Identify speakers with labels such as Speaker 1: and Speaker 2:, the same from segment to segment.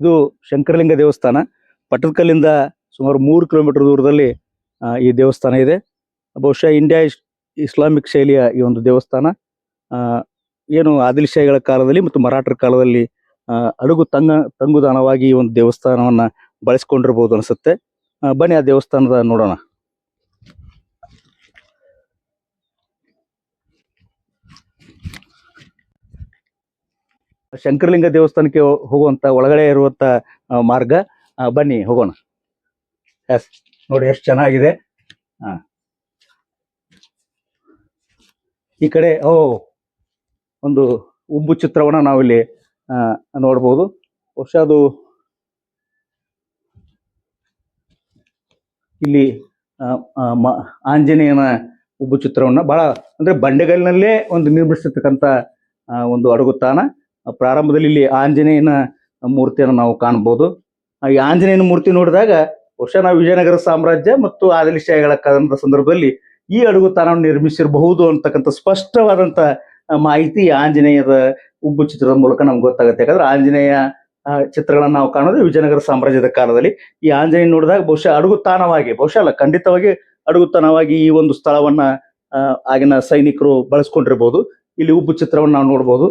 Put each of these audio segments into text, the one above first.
Speaker 1: ಇದು ಶಂಕರಲಿಂಗ ದೇವಸ್ಥಾನ. ಪಟ್ಟದಕಲ್ಲಿಂದ ಸುಮಾರು ಮೂರು ಕಿಲೋಮೀಟರ್ ದೂರದಲ್ಲಿ ಈ ದೇವಸ್ಥಾನ ಇದೆ. ಬಹುಶಃ ಇಂಡಿಯಾ ಇಸ್- ಇಸ್ಲಾಮಿಕ್ ಶೈಲಿಯ ಈ ಒಂದು ದೇವಸ್ಥಾನ. ಏನು ಆದಿಲ್ಶಾಹಿಗಳ ಕಾಲದಲ್ಲಿ ಮತ್ತು ಮರಾಠರ ಕಾಲದಲ್ಲಿ ಅಡುಗು ತಂಗ, ತಂಗುದಾಣವಾಗಿ ಈ ಒಂದು ದೇವಸ್ಥಾನವನ್ನ ಬಳಸ್ಕೊಂಡಿರ್ಬೋದು ಅನ್ಸುತ್ತೆ. ಬನ್ನಿ ಆ ದೇವಸ್ಥಾನದ ನೋಡೋಣ. ಶಂಕರಲಿಂಗ ದೇವಸ್ಥಾನಕ್ಕೆ ಹೋಗುವಂತ ಒಳಗಡೆ ಇರುವಂತ ಮಾರ್ಗ ಬನ್ನಿ ಹೋಗೋಣ. ಎಸ್ ನೋಡಿ ಎಷ್ಟು ಚೆನ್ನಾಗಿದೆ. ಈ ಕಡೆ ಓ ಒಂದು ಉಬ್ಬು ಚಿತ್ರವನ್ನ ನಾವಿಲ್ಲಿ ನೋಡ್ಬೋದು. ಬಹುಶಃ ಅದು ಇಲ್ಲಿ ಆಂಜನೇಯನ ಉಬ್ಬು ಚಿತ್ರವನ್ನ ಬಹಳ ಅಂದ್ರೆ ಬಂಡೆಗಲ್ಲಿನಲ್ಲೇ ಒಂದು ನಿರ್ಮಿಸಿರ್ತಕ್ಕಂಥ ಒಂದು ಅಡಗುತ್ತಾನ ಆ, ಪ್ರಾರಂಭದಲ್ಲಿ ಇಲ್ಲಿ ಆಂಜನೇಯನ ಮೂರ್ತಿಯನ್ನು ನಾವು ಕಾಣಬಹುದು ಆ, ಈ ಆಂಜನೇಯನ ಮೂರ್ತಿ ನೋಡಿದಾಗ ಬಹುಶಃ ನಾವು ವಿಜಯನಗರ ಸಾಮ್ರಾಜ್ಯ ಮತ್ತು ಆದಿಲಶಾಹಿಗಳ ಕದನದ ಸಂದರ್ಭದಲ್ಲಿ ಈ ಅಡಗುತಾನವನ್ನು ನಿರ್ಮಿಸಿರಬಹುದು ಅಂತಕ್ಕಂಥ ಸ್ಪಷ್ಟವಾದಂಥ ಮಾಹಿತಿ ಆಂಜನೇಯದ ಉಬ್ಬು ಚಿತ್ರದ ಮೂಲಕ ನಮ್ಗೆ ಗೊತ್ತಾಗುತ್ತೆ. ಯಾಕಂದ್ರೆ ಆಂಜನೇಯ ಚಿತ್ರಗಳನ್ನು ನಾವು ಕಾಣೋದು ವಿಜಯನಗರ ಸಾಮ್ರಾಜ್ಯದ ಕಾಲದಲ್ಲಿ. ಈ ಆಂಜನೇಯ ನೋಡಿದಾಗ ಬಹುಶಃ ಅಡಗುತಾಣವಾಗಿ ಬಹುಶಃ ಅಲ್ಲ ಖಂಡಿತವಾಗಿ ಅಡಗುತಾಣವಾಗಿ ಈ ಒಂದು ಸ್ಥಳವನ್ನ ಆಗಿನ ಸೈನಿಕರು ಬಳಸ್ಕೊಂಡಿರ್ಬೋದು ಇಲ್ಲಿ ಉಬ್ಬು ಚಿತ್ರವನ್ನು ನಾವು ನೋಡ್ಬೋದು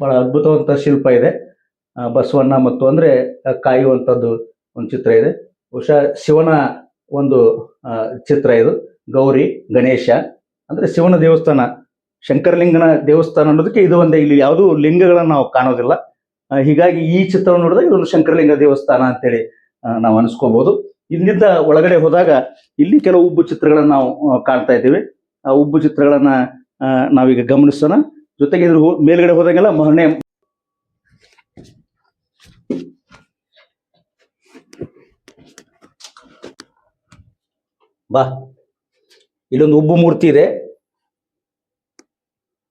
Speaker 1: ಬಹಳ ಅದ್ಭುತವಾದಂತಹ ಶಿಲ್ಪ ಇದೆ. ಬಸವಣ್ಣ ಮತ್ತು ಅಂದ್ರೆ ಕಾಯುವಂಥದ್ದು ಒಂದು ಚಿತ್ರ ಇದೆ. ಬಹುಶಃ ಶಿವನ ಒಂದು ಚಿತ್ರ ಇದು. ಗೌರಿ, ಗಣೇಶ, ಅಂದ್ರೆ ಶಿವನ ದೇವಸ್ಥಾನ, ಶಂಕರಲಿಂಗನ ದೇವಸ್ಥಾನ ಅನ್ನೋದಕ್ಕೆ ಇದು ಒಂದೇ. ಇಲ್ಲಿ ಯಾವುದೂ ಲಿಂಗಗಳನ್ನು ನಾವು ಕಾಣೋದಿಲ್ಲ. ಹೀಗಾಗಿ ಈ ಚಿತ್ರವನ್ನು ನೋಡಿದಾಗ ಇದೊಂದು ಶಂಕರಲಿಂಗ ದೇವಸ್ಥಾನ ಅಂತೇಳಿ ನಾವು ಅನಿಸ್ಕೋಬಹುದು ಇಲ್ಲಿಂದ ಒಳಗಡೆ ಹೋದಾಗ ಇಲ್ಲಿ ಕೆಲವು ಉಬ್ಬು ಚಿತ್ರಗಳನ್ನ ನಾವು ಕಾಣ್ತಾ ಇದ್ದೀವಿ. ಆ ಉಬ್ಬು ಚಿತ್ರಗಳನ್ನ ನಾವೀಗ ಗಮನಿಸೋಣ. ಜೊತೆಗೆ ಇದ್ರ ಮೇಲ್ಗಡೆ ಹೋದಾಗೆಲ್ಲ ಮೊನ್ನೆ ಬಾ. ಇಲ್ಲೊಂದು ಉಬ್ಬು ಮೂರ್ತಿ ಇದೆ.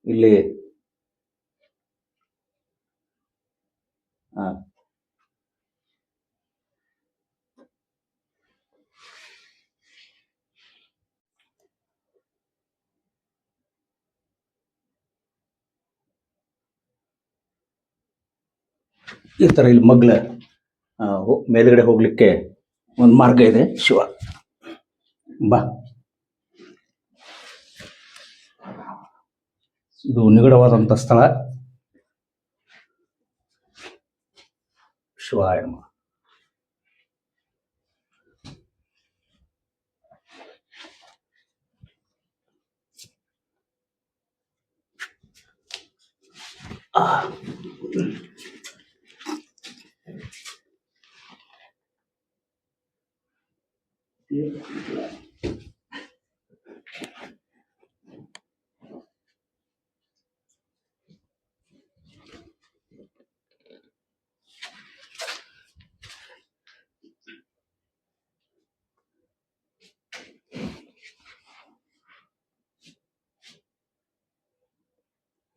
Speaker 1: ಇಲ್ಲಿ. ಆ. ಈ ತರ ಇಲ್ಲಿ ಮಗ್ಲ ಮೇಲ್ಗಡೆ ಹೋಗಲಿಕ್ಕೆ ಒಂದು ಮಾರ್ಗ ಇದೆ, ಶಿವ ಬಾ ಇದು ನಿಗಡವಾದಂಥ ಸ್ಥಳ ಶಿವಾಯ. ಆ.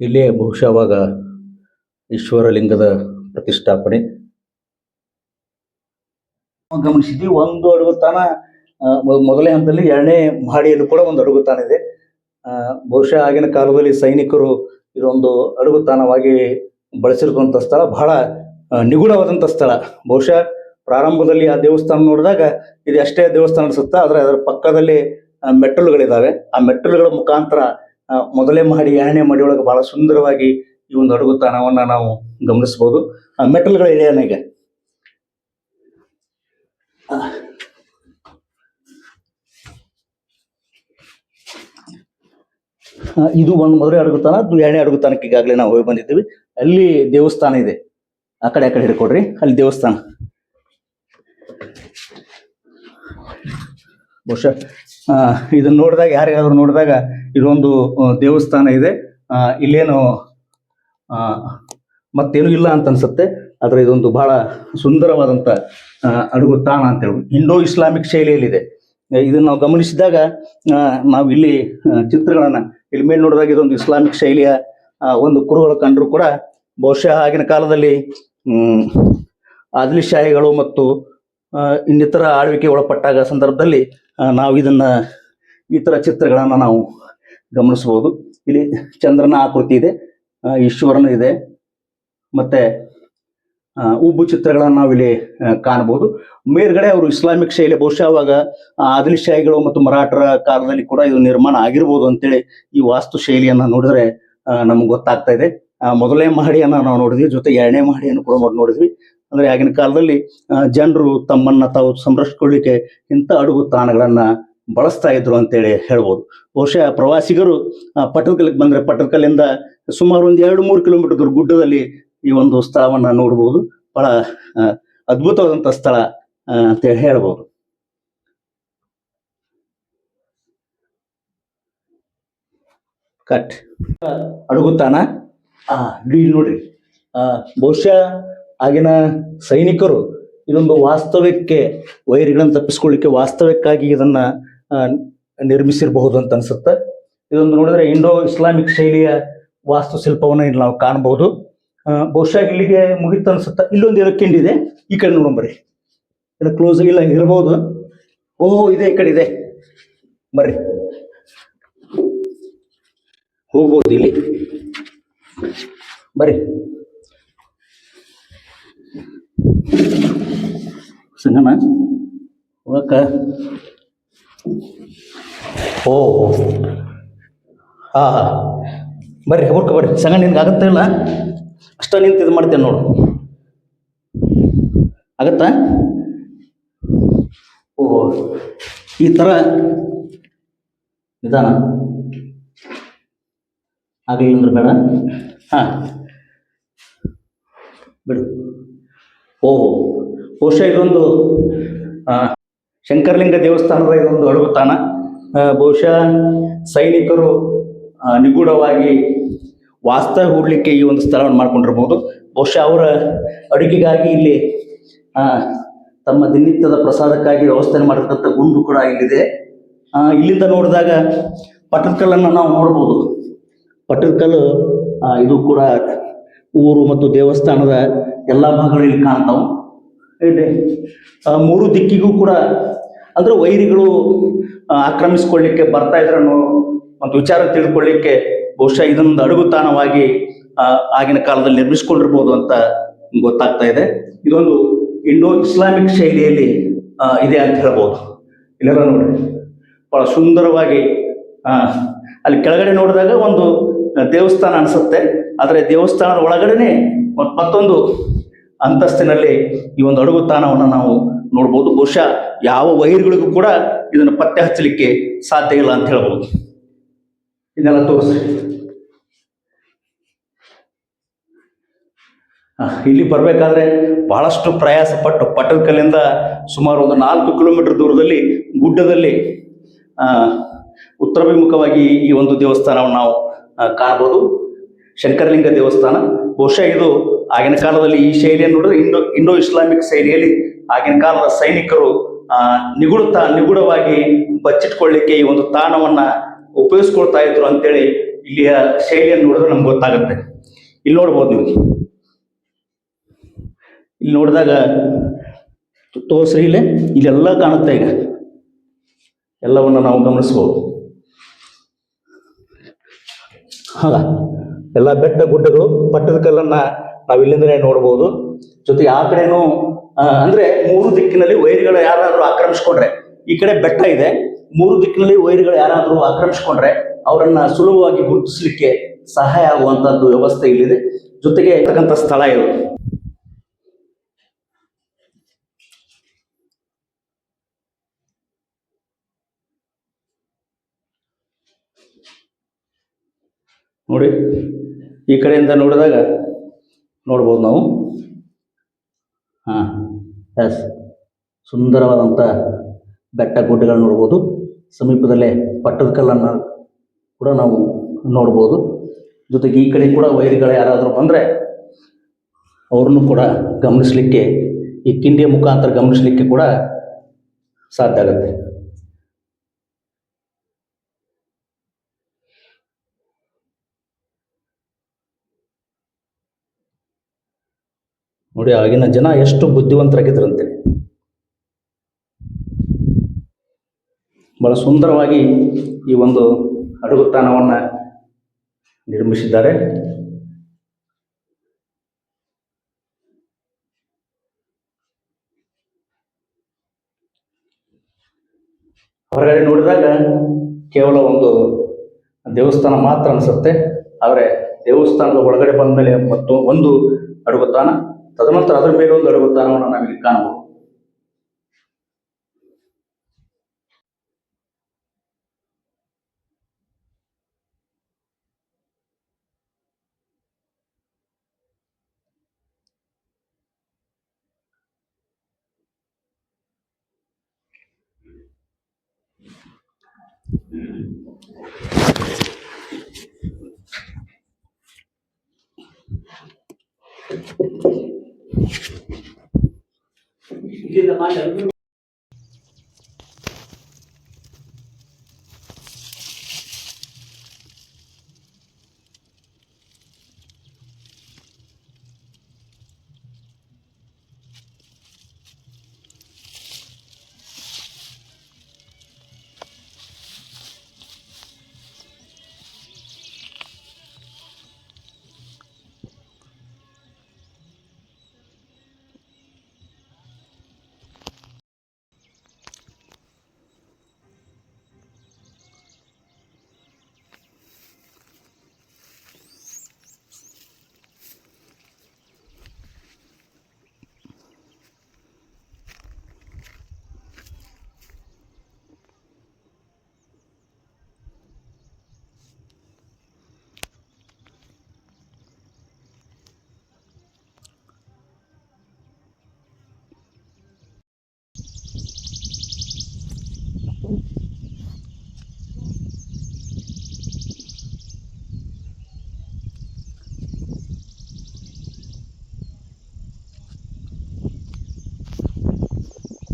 Speaker 1: ಇಲ್ಲೇ ಬಹುಶಃ ಅವಾಗ ಈಶ್ವರಲಿಂಗದ ಪ್ರತಿಷ್ಠಾಪನೆ. ಗಮನಿಸಿದ್ವಿ, ಒಂದು ಅಡುಗುತ್ತಾನ ತಾನ ಮೊ- ಮೊದಲನೇ ಹಂತದಲ್ಲಿ ಎರಡನೇ ಮಹಡಿಯಲ್ಲಿ ಕೂಡ ಒಂದು ಅಡುಗುತಾನ ಇದೆ. ಬಹುಶಃ ಆಗಿನ ಕಾಲದಲ್ಲಿ ಸೈನಿಕರು ಇದೊಂದು ಅಡುಗುತಾನವಾಗಿ ಬಳಸಿರುವಂತ ಸ್ಥಳ, ಬಹಳ ನಿಗೂಢವಾದಂಥ ಸ್ಥಳ. ಬಹುಶಃ ಪ್ರಾರಂಭದಲ್ಲಿ ಆ ದೇವಸ್ಥಾನ ನೋಡಿದಾಗ ಇದು ಅಷ್ಟೇ ದೇವಸ್ಥಾನ ಅನಿಸುತ್ತಾ, ಆದ್ರೆ ಅದರ ಪಕ್ಕದಲ್ಲಿ ಮೆಟ್ಟಲುಗಳಿದ್ದಾವೆ ಆ ಮೆಟ್ಟಲುಗಳ ಮುಖಾಂತರ ಆ, ಮೊದಲನೇ ಮಹಡಿ ಎರಡನೇ ಮಹಡಿ ಒಳಗೆ ಬಹಳ ಸುಂದರವಾಗಿ ಈ ಒಂದು ಅಡುಗುತಾಣವನ್ನ ನಾವು ಗಮನಿಸಬಹುದು. ಮೆಟಲ್ಗಳ ಆ, ಇದು ಒಂದು ಮೊದಲೇ ಅಡುಗುತ್ತಾನ ಅದು ಎರಡನೇ ಅಡುಗುತ್ತಾನಕ್ಕೆ ಈಗಾಗಲೇ ನಾವು ಹೋಗಿ ಬಂದಿದ್ದೀವಿ. ಅಲ್ಲಿ ದೇವಸ್ಥಾನ ಇದೆ. ಆ ಕಡೆ ಆ ಕಡೆ ಹಿಡ್ಕೊಡ್ರಿ. ಅಲ್ಲಿ ದೇವಸ್ಥಾನ. ಬಹುಶಃ ಇದನ್ನ ನೋಡಿದಾಗ ಯಾರಿಗಾದ್ರೂ ನೋಡಿದಾಗ ಇದೊಂದು ದೇವಸ್ಥಾನ ಇದೆ. ಇಲ್ಲೇನು ಮತ್ತೇನು ಇಲ್ಲ ಅಂತ ಅನ್ಸುತ್ತೆ. ಆದ್ರೆ ಇದೊಂದು ಬಹಳ ಸುಂದರವಾದಂತ ಅಡುಗು ತಾಣ ಅಂತ ಹೇಳ್ಬೋದು. ಇಂಡೋ ಇಸ್ಲಾಮಿಕ್ ಶೈಲಿಯಲ್ಲಿದೆ. ಇದನ್ನ ನಾವು ಗಮನಿಸಿದಾಗ ನಾವು ಇಲ್ಲಿ ಚಿತ್ರಗಳನ್ನ ಇಲ್ಲಿ ಮೇಲೆ ನೋಡಿದಾಗ ಇದೊಂದು ಇಸ್ಲಾಮಿಕ್ ಶೈಲಿಯ ಒಂದು ಕುರುಗಳು ಕಂಡ್ರು ಕೂಡ ಬಹುಶಃ ಆಗಿನ ಕಾಲದಲ್ಲಿ ಆದಿಲ್ಶಾಹಿಗಳು ಮತ್ತು ಇನ್ನಿತರ ಆಳ್ವಿಕೆ ಒಳಪಟ್ಟಾಗ ಸಂದರ್ಭದಲ್ಲಿ ನಾವು ಇದನ್ನ ಈ ತರ ಚಿತ್ರಗಳನ್ನ ನಾವು ಗಮನಿಸಬಹುದು. ಇಲ್ಲಿ ಚಂದ್ರನ ಆಕೃತಿ ಇದೆ ಈಶ್ವರನ ಇದೆ, ಮತ್ತೆ ಉಬ್ಬು ಚಿತ್ರಗಳನ್ನು ನಾವಿಲ್ಲಿ ಇಲ್ಲಿ ಕಾಣಬಹುದು. ಮೇಲ್ಗಡೆ ಅವರು ಇಸ್ಲಾಮಿಕ್ ಶೈಲಿ, ಬಹುಶಃ ಅವಾಗ ಆದಿಲ್ ಶಾಹಿಗಳು ಮತ್ತು ಮರಾಠರ ಕಾಲದಲ್ಲಿ ಕೂಡ ಇದು ನಿರ್ಮಾಣ ಆಗಿರ್ಬೋದು ಅಂತೇಳಿ ಈ ವಾಸ್ತು ಶೈಲಿಯನ್ನ ನೋಡಿದ್ರೆ ನಮ್ಗೆ ಗೊತ್ತಾಗ್ತಾ ಇದೆ. ಮೊದಲನೇ ಮಹಡಿಯನ್ನ ನಾವು ನೋಡಿದ್ವಿ, ಜೊತೆ ಎರಡನೇ ಮಹಡಿಯನ್ನು ಕೂಡ ನೋಡಿದ್ವಿ. ಅಂದ್ರೆ ಆಗಿನ ಕಾಲದಲ್ಲಿ ಜನರು ತಮ್ಮನ್ನ ತಾವು ಸಂರಕ್ಷಿಸ್ಕೊಳ್ಳಿಕ್ಕೆ ಇಂಥ ಅಡುಗು ತಾಣಗಳನ್ನ ಬಳಸ್ತಾ ಇದ್ರು ಅಂತೇಳಿ ಹೇಳ್ಬೋದು. ಬಹುಶಃ ಪ್ರವಾಸಿಗರು ಪಟ್ಟದಕಲ್ಲಿಗೆ ಬಂದ್ರೆ ಪಟ್ಟದಕಲ್ಲಿಂದ ಸುಮಾರು ಒಂದು ಎರಡು ಮೂರು ಕಿಲೋಮೀಟರ್ ದೂರ ಗುಡ್ಡದಲ್ಲಿ ಈ ಒಂದು ಸ್ಥಳವನ್ನು ನೋಡಬಹುದು ಬಹಳ ಅದ್ಭುತವಾದಂಥ ಸ್ಥಳ ಅಂತ ಅಂತೇಳಿ ಹೇಳ್ಬೋದು. ಕಟ್. ಅಡುಗುತ್ತಾನ? ಇಲ್ಲಿ ನೋಡ್ರಿ. ಬಹುಶಃ ಆಗಿನ ಸೈನಿಕರು ಇದೊಂದು ವಾಸ್ತವ್ಯಕ್ಕೆ, ವೈರಿಗಳನ್ನು ತಪ್ಪಿಸ್ಕೊಳ್ಳಿಕ್ಕೆ ವಾಸ್ತವ್ಯಕ್ಕಾಗಿ ಇದನ್ನ ನಿರ್ಮಿಸಿರಬಹುದು ಅಂತ ಅನ್ಸುತ್ತೆ. ಇದೊಂದು ನೋಡಿದ್ರೆ ಇಂಡೋ ಇಸ್ಲಾಮಿಕ್ ಶೈಲಿಯ ವಾಸ್ತುಶಿಲ್ಪವನ್ನು ಇಲ್ಲಿ ನಾವು ಕಾಣಬಹುದು. ಬಹುಶಃ ಇಲ್ಲಿಗೆ ಮುಗಿತ ಅನ್ಸುತ್ತೆ. ಇಲ್ಲೊಂದು ಏನೋ ಇದೆ ಈ ಕಡೆ ನೋಡೋಣ ಬರ್ರಿ. ಇಲ್ಲ ಕ್ಲೋಸ್ ಇಲ್ಲ ಇರಬಹುದು ಓಹೋ ಇದೆ, ಈ ಕಡೆ ಇದೆ. ಬರ್ರಿ. ಹೋಗ್ಬೋದು ಇಲ್ಲಿ. ಬರ್ರಿ. ಸಂಗಣ ಹೋಗಕ್ಕ. ಓ. ಹಾ ಹಾಂ ಬರ್ರಿ ಹುಡ್ಕ ಬರ್ರಿ. ಸಂಗಣ ನಿನ್ಗೆ ಆಗತ್ತಾ ಇಲ್ಲ? ಅಷ್ಟ ನಿಂತು ಇದು ಮಾಡ್ತೇನೆ ನೋಡು. ಆಗತ್ತಾ? ಓ ಈ ಥರ ನಿಧಾನ. ಆಗಲಿ ಅಂದ್ರೆ ಬೇಡ. ಹಾಂ. ಬಿಡು. ಓ ಬಹುಶಃ ಇದೊಂದು ಶಂಕರಲಿಂಗ ದೇವಸ್ಥಾನದ ಇದೊಂದು ಅಡುಗುತಾಣ. ತಾಣ ಬಹುಶಃ ಸೈನಿಕರು ನಿಗೂಢವಾಗಿ ವಾಸ್ತವ ಹೂಡಲಿಕ್ಕೆ ಈ ಒಂದು ಸ್ಥಳವನ್ನು ಮಾಡ್ಕೊಂಡಿರ್ಬೋದು. ಬಹುಶಃ ಅವರ ಅಡುಗೆಗಾಗಿ ಇಲ್ಲಿ ತಮ್ಮ ದಿನನಿತ್ಯದ ಪ್ರಸಾದಕ್ಕಾಗಿ ವ್ಯವಸ್ಥೆ ಮಾಡಿರ್ತಕ್ಕಂಥ ಗುಂಡು ಕೂಡ ಇಲ್ಲಿದೆ. ಇಲ್ಲಿಂದ ನೋಡಿದಾಗ ಪಟ್ಟದಕಲ್ಲನ್ನು ನಾವು ನೋಡ್ಬೋದು. ಪಟ್ಟದಕಲ್ಲು ಇದು ಕೂಡ ಊರು ಮತ್ತು ದೇವಸ್ಥಾನದ ಎಲ್ಲ ಭಾಗಗಳಲ್ಲಿ ಕಾಣ್ತಾವು. ಆ, ಮೂರು ದಿಕ್ಕಿಗೂ ಕೂಡ ಅಂದ್ರೆ ವೈರಿಗಳು ಆಕ್ರಮಿಸ್ಕೊಳ್ಳಿಕ್ಕೆ ಬರ್ತಾ ಇದ್ರ ಒಂದು ವಿಚಾರ ತಿಳ್ಕೊಳ್ಳಿಕ್ಕೆ ಬಹುಶಃ ಇದೊಂದು ಅಡುಗು ತಾಣವಾಗಿ ಆಗಿನ ಕಾಲದಲ್ಲಿ ನಿರ್ಮಿಸಿಕೊಂಡಿರ್ಬೋದು ಅಂತ ಗೊತ್ತಾಗ್ತಾ ಇದೆ. ಇದೊಂದು ಇಂಡೋ ಇಸ್ಲಾಮಿಕ್ ಶೈಲಿಯಲ್ಲಿ ಇದೆ ಅಂತ ಹೇಳ್ಬೋದು. ಇಲ್ಲೆಲ್ಲ ನೋಡಿ. ಬಹಳ ಸುಂದರವಾಗಿ ಅಲ್ಲಿ ಕೆಳಗಡೆ ನೋಡಿದಾಗ ಒಂದು ದೇವಸ್ಥಾನ ಅನಿಸುತ್ತೆ. ಆದರೆ ದೇವಸ್ಥಾನದ ಒಳಗಡೆನೆ ಮತ್- ಮತ್ತೊಂದು ಅಂತಸ್ತಿನಲ್ಲಿ ಈ ಒಂದು ಅಡುಗುತಾಣವನ್ನು ನಾವು ನೋಡ್ಬೋದು. ಬಹುಶಃ ಯಾವ ವೈರ್ಗಳಿಗೂ ಕೂಡ ಇದನ್ನು ಪತ್ತೆ ಹಚ್ಚಲಿಕ್ಕೆ ಸಾಧ್ಯ ಇಲ್ಲ ಅಂತ ಹೇಳ್ಬೋದು. ಇದನ್ನೆಲ್ಲ ತೋರಿಸಿ ಇಲ್ಲಿ ಬರಬೇಕಾದ್ರೆ ಬಹಳಷ್ಟು ಪ್ರಯಾಸ ಪಟ್ಟು ಪಟ್ಟದಕಲ್ಲಿಂದ ಸುಮಾರು ಒಂದು ನಾಲ್ಕು ಕಿಲೋಮೀಟರ್ ದೂರದಲ್ಲಿ ಗುಡ್ಡದಲ್ಲಿ ಉತ್ತರಾಭಿಮುಖವಾಗಿ ಈ ಒಂದು ದೇವಸ್ಥಾನವನ್ನು ನಾವು ಕಾಣಬಹುದು ಶಂಕರಲಿಂಗ ದೇವಸ್ಥಾನ. ಬಹುಶಃ ಇದು ಆಗಿನ ಕಾಲದಲ್ಲಿ ಈ ಶೈಲಿಯನ್ನು ನೋಡಿದ್ರೆ ಇಂಡೋ ಇಂಡೋ ಇಸ್ಲಾಮಿಕ್ ಶೈಲಿಯಲ್ಲಿ ಆಗಿನ ಕಾಲದ ಸೈನಿಕರು ನಿಗೂಢತ, ನಿಗೂಢವಾಗಿ ಬಚ್ಚಿಟ್ಕೊಳ್ಳಿಕ್ಕೆ ಈ ಒಂದು ತಾಣವನ್ನ ಉಪಯೋಗಿಸ್ಕೊಳ್ತಾ ಇದ್ರು ಅಂತೇಳಿ ಇಲ್ಲಿಯ ಶೈಲಿಯನ್ನು ನೋಡಿದ್ರೆ ನಮ್ಗೆ ಗೊತ್ತಾಗುತ್ತೆ. ಇಲ್ಲಿ ನೋಡ್ಬೋದು ನೀವು. ಇಲ್ಲಿ ನೋಡಿದಾಗ ತೋರಿಸ್ರಿ ಇಲ್ಲೇ. ಇಲ್ಲೆಲ್ಲ ಕಾಣುತ್ತೆ ಈಗ. ಎಲ್ಲವನ್ನು ನಾವು ಗಮನಿಸ್ಬೋದು. ಹೌದಾ ಎಲ್ಲ ಬೆಟ್ಟ ಗುಡ್ಡಗಳು ಪಟ್ಟದ ಕಲ್ಲನ್ನ ನಾವು ಇಲ್ಲಿಂದಲೇ ನೋಡ್ಬೋದು. ಜೊತೆಗೆ ಆ ಕಡೆನೂ ಅಂದ್ರೆ ಮೂರು ದಿಕ್ಕಿನಲ್ಲಿ ವೈರ್ಗಳು ಯಾರಾದರೂ ಆಕ್ರಮಿಸ್ಕೊಂಡ್ರೆ, ಈ ಕಡೆ ಬೆಟ್ಟ ಇದೆ. ಮೂರು ದಿಕ್ಕಿನಲ್ಲಿ ವೈರ್ಗಳು ಯಾರಾದರೂ ಆಕ್ರಮಿಸ್ಕೊಂಡ್ರೆ, ಅವರನ್ನ ಸುಲಭವಾಗಿ ಗುರುತಿಸಲಿಕ್ಕೆ ಸಹಾಯ ಆಗುವಂತದ್ದು ವ್ಯವಸ್ಥೆ ಇಲ್ಲಿದೆ. ಜೊತೆಗೆ ಇರ್ತಕ್ಕಂಥ ಸ್ಥಳ ಇದು. ನೋಡಿ, ಈ ಕಡೆಯಿಂದ ನೋಡಿದಾಗ ನೋಡ್ಬೋದು ನಾವು. ಹಾಂ, ಎಸ್. ಸುಂದರವಾದಂಥ ಬೆಟ್ಟ ಗುಡ್ಡಗಳನ್ನ ನೋಡ್ಬೋದು. ಸಮೀಪದಲ್ಲೇ ಪಟ್ಟದಕಲ್ಲನ್ನು ಕೂಡ ನಾವು ನೋಡ್ಬೋದು. ಜೊತೆಗೆ ಈ ಕಡೆ ಕೂಡ ವೈರಿಗಳು ಯಾರಾದರೂ ಬಂದರೆ ಅವ್ರನ್ನು ಕೂಡ ಗಮನಿಸಲಿಕ್ಕೆ, ಈ ಕಿಂಡಿಯ ಮುಖಾಂತರ ಗಮನಿಸಲಿಕ್ಕೆ ಕೂಡ ಸಾಧ್ಯ ಆಗುತ್ತೆ. ನೋಡಿ, ಆಗಿನ ಜನ ಎಷ್ಟು ಬುದ್ಧಿವಂತರಾಗಿದ್ದರಂತೆ. ಬಹಳ ಸುಂದರವಾಗಿ ಈ ಒಂದು ಅಡಗುತಾಣವನ್ನು ನಿರ್ಮಿಸಿದ್ದಾರೆ. ಹೊರಗಡೆ ನೋಡಿದಾಗ ಕೇವಲ ಒಂದು ದೇವಸ್ಥಾನ ಮಾತ್ರ ಅನಿಸುತ್ತೆ. ಆದರೆ ದೇವಸ್ಥಾನದ ಒಳಗಡೆ ಬಂದ ಮೇಲೆ ಮತ್ತು ಒಂದು ಅಡಗುತಾಣ ತದನಂತರ ಅದರ ಮೇಲೆ ಒಂದು ಅಡಗುತ್ತಾನವನ್ನು ನಾವಿಲ್ಲಿ ಕಾಣಬಹುದು Di tempat.